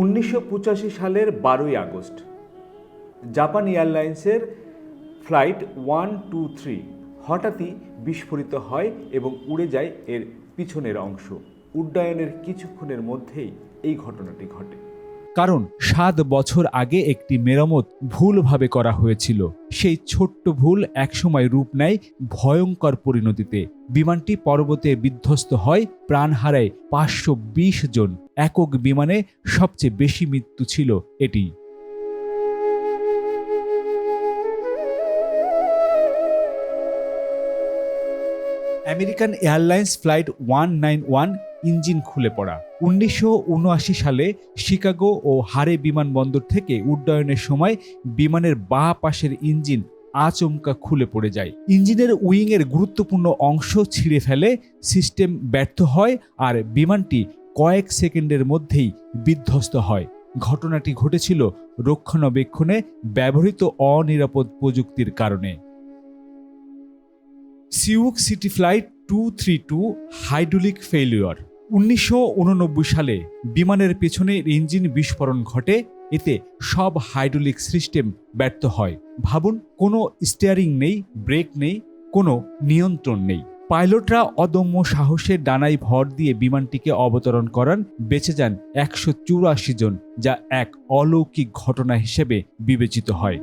উনিশশো পঁচাশি সালের বারোই আগস্ট। জাপান এয়ারলাইন্সের ফ্লাইট ওয়ান, টু, থ্রি হঠাৎই বিস্ফোরিত হয় এবং উড়ে যায় এর পিছনের অংশ। উড্ডয়নের কিছুক্ষণের মধ্যেই এই ঘটনাটি ঘটে। কারণ সাত বছর আগে একটি মেরামত ভুলভাবে করা হয়েছিল। সেই ছোট্ট ভুল একসময় রূপ নেয় ভয়ঙ্কর পরিণতিতে। বিমানটি পর্বতে বিধ্বস্ত হয়, প্রাণ হারায় পাঁচশো বিশ জন। একক বিমানে সবচেয়ে বেশি মৃত্যু ছিল এটি। American airlines flight one nine one engine খুলে পড়া। উনিশশো উনআশি সালে শিকাগো ও হারে বিমানবন্দর থেকে উড্ডয়নের সময় বিমানের বাঁ পাশের ইঞ্জিন আচমকা খুলে পড়ে যায়। ইঞ্জিনের উইংয়ের গুরুত্বপূর্ণ অংশ ছিঁড়ে ফেলে, সিস্টেম ব্যর্থ হয় আর বিমানটি কয়েক সেকেন্ডের মধ্যেই বিধ্বস্ত হয়। ঘটনাটি ঘটেছিল রক্ষণাবেক্ষণে ব্যবহৃত অনিরাপদ প্রযুক্তির কারণে। Sioux City flight two three two, hydraulic failure উনিশশো উননব্বই সালে বিমানের পেছনে ইঞ্জিন বিস্ফোরণ ঘটে, এতে সব হাইড্রোলিক সিস্টেম ব্যর্থ হয়। ভাবুন, কোনো স্টিয়ারিং নেই, ব্রেক নেই, কোনো নিয়ন্ত্রণ নেই। পাইলটরা অদম্য সাহসের ডানায় ভর দিয়ে বিমানটিকে অবতরণ করান বেঁচে যান একশো চুরাশি জন, যা এক অলৌকিক ঘটনা হিসেবে বিবেচিত হয়।